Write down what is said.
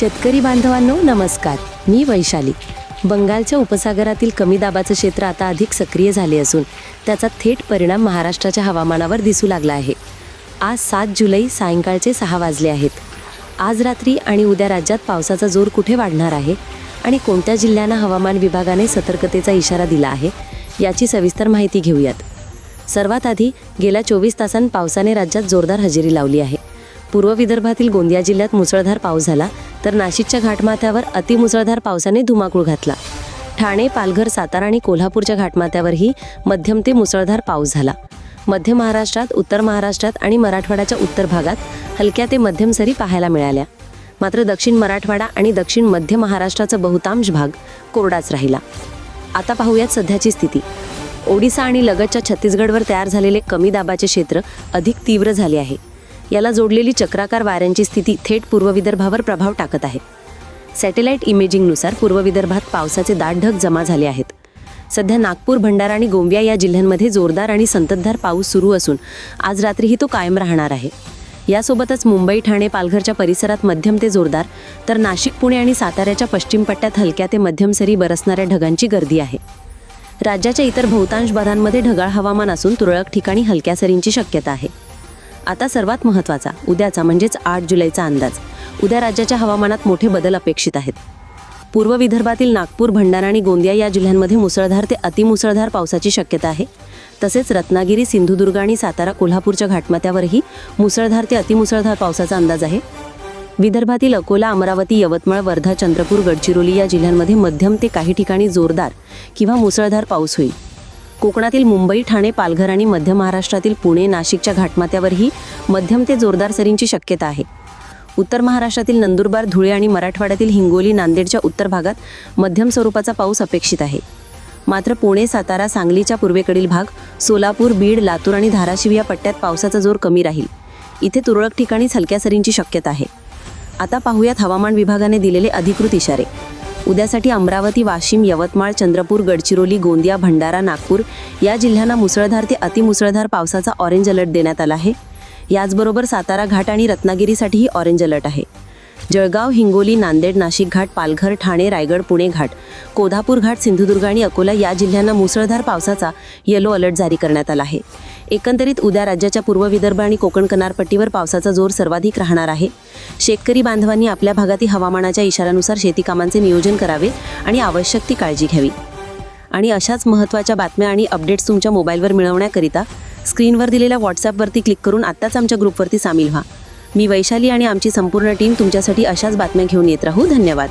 शेतकरी बांधवांनो नमस्कार. मी वैशाली. बंगालच्या उपसागरातील कमी दाबाचं क्षेत्र आता अधिक सक्रिय झाले असून त्याचा थेट परिणाम महाराष्ट्राच्या हवामानावर दिसू लागला आहे. आज सात जुलै सायंकाळचे सहा वाजले आहेत. आज रात्री आणि उद्या राज्यात पावसाचा जोर कुठे वाढणार आहे आणि कोणत्या जिल्ह्यांना हवामान विभागाने सतर्कतेचा इशारा दिला आहे याची सविस्तर माहिती घेऊयात. सर्वात आधी गेल्या चोवीस तासांत पावसाने राज्यात जोरदार हजेरी लावली आहे. पूर्व विदर्भातील गोंदिया जिल्ह्यात मुसळधार पाऊस झाला तर नाशिकच्या घाटमाथ्यावर अतिमुसळधार पावसाने धुमाकूळ घातला. ठाणे पालघर सातारा आणि कोल्हापूरच्या घाटमाथ्यावरही मध्यम ते मुसळधार पाऊस झाला. मध्य महाराष्ट्रात उत्तर महाराष्ट्रात आणि मराठवाड्याच्या उत्तर भागात हलक्या ते मध्यम सरी पाहायला मिळाल्या. मात्र दक्षिण मराठवाडा आणि दक्षिण मध्य महाराष्ट्राचा बहुतांश भाग कोरडाच राहिला. आता पाहूयात सध्याची स्थिती. ओडिसा आणि लगतच्या छत्तीसगडवर तयार झालेले कमी दाबाचे क्षेत्र अधिक तीव्र झाले आहे. याला जोडलेली चक्राकार वाऱ्यांची स्थिती थेट पूर्व विदर्भावर प्रभाव टाकत आहे. सॅटेलाईट इमेजिंगनुसार पूर्व विदर्भात पावसाचे दाट ढग जमा झाले आहेत. सध्या नागपूर भंडारा आणि गोंदिया या जिल्ह्यांमध्ये जोरदार आणि संततधार पाऊस सुरू असून आज रात्रीही तो कायम राहणार आहे. यासोबतच मुंबई ठाणे पालघरच्या परिसरात मध्यम ते जोरदार तर नाशिक पुणे आणि साताऱ्याच्या पश्चिम पट्ट्यात हलक्या ते मध्यम सरी बरसणाऱ्या ढगांची गर्दी आहे. राज्याच्या इतर बहुतांश भागांमध्ये ढगाळ हवामान असून तुरळक ठिकाणी हलक्या सरींची शक्यता आहे. आता सर्वात महत्त्वाचा उद्याचा म्हणजेच आठ जुलैचा अंदाज. उद्या राज्याच्या हवामानात मोठे बदल अपेक्षित आहेत. पूर्व विदर्भातील नागपूर भंडारा आणि गोंदिया या जिल्ह्यांमध्ये मुसळधार ते अतिमुसळधार पावसाची शक्यता आहे. तसेच रत्नागिरी सिंधुदुर्ग आणि सातारा कोल्हापूरच्या घाटमाथ्यावरही मुसळधार ते अतिमुसळधार पावसाचा अंदाज आहे. विदर्भातील अकोला अमरावती यवतमाळ वर्धा चंद्रपूर गडचिरोली या जिल्ह्यांमध्ये मध्यम ते काही ठिकाणी जोरदार किंवा मुसळधार पाऊस होईल. कोकणातील मुंबई ठाणे पालघर आणि मध्य महाराष्ट्रातील पुणे नाशिकच्या घाटमाथ्यावरही मध्यम ते जोरदार सरींची शक्यता आहे. उत्तर महाराष्ट्रातील नंदुरबार धुळे आणि मराठवाड्यातील हिंगोली नांदेडच्या उत्तर भागात मध्यम स्वरूपाचा पाऊस अपेक्षित आहे. मात्र पुणे सातारा सांगलीच्या पूर्वेकडील भाग सोलापूर बीड लातूर आणि धाराशिव या पट्ट्यात पावसाचा जोर कमी राहील. इथे तुरळक ठिकाणीच हलक्या सरींची शक्यता आहे. आता पाहूयात हवामान विभागाने दिलेले अधिकृत इशारे. उद्यासाठी अमरावती वाशिम यवतमाळ चंद्रपूर गडचिरोली गोंदिया भंडारा नागपूर या जिल्ह्यांना मुसळधार ते अतिमुसळधार पावसाचा ऑरेंज अलर्ट देण्यात आला आहे. याचबरोबर सातारा घाट आणि रत्नागिरीसाठीही ऑरेंज अलर्ट आहे. जळगाव हिंगोली नांदेड नाशिक घाट पालघर ठाणे रायगड पुणे घाट कोल्हापूर घाट सिंधुदुर्ग आणि अकोला या जिल्ह्यांना मुसळधार पावसाचा येलो अलर्ट जारी करण्यात आला आहे. एकंदरीत उद्या राज्याच्या पूर्व विदर्भ आणि कोकण किनारपट्टीवर पावसाचा जोर सर्वाधिक राहणार आहे. शेतकरी बांधवांनी आपल्या भागातील हवामानाच्या इशाऱ्यानुसार शेती कामांचे नियोजन करावे आणि आवश्यक ती काळजी घ्यावी. आणि अशाच महत्त्वाच्या बातम्या आणि अपडेट्स तुमच्या मोबाईलवर मिळवण्याकरिता स्क्रीनवर दिलेल्या व्हॉट्सॲपवरती क्लिक करून आत्ताच आमच्या ग्रुपवरती सामील व्हा. मी वैशाली आणि आमची संपूर्ण टीम तुमच्यासाठी अशाच बातम्या घेऊन येत राहू. धन्यवाद.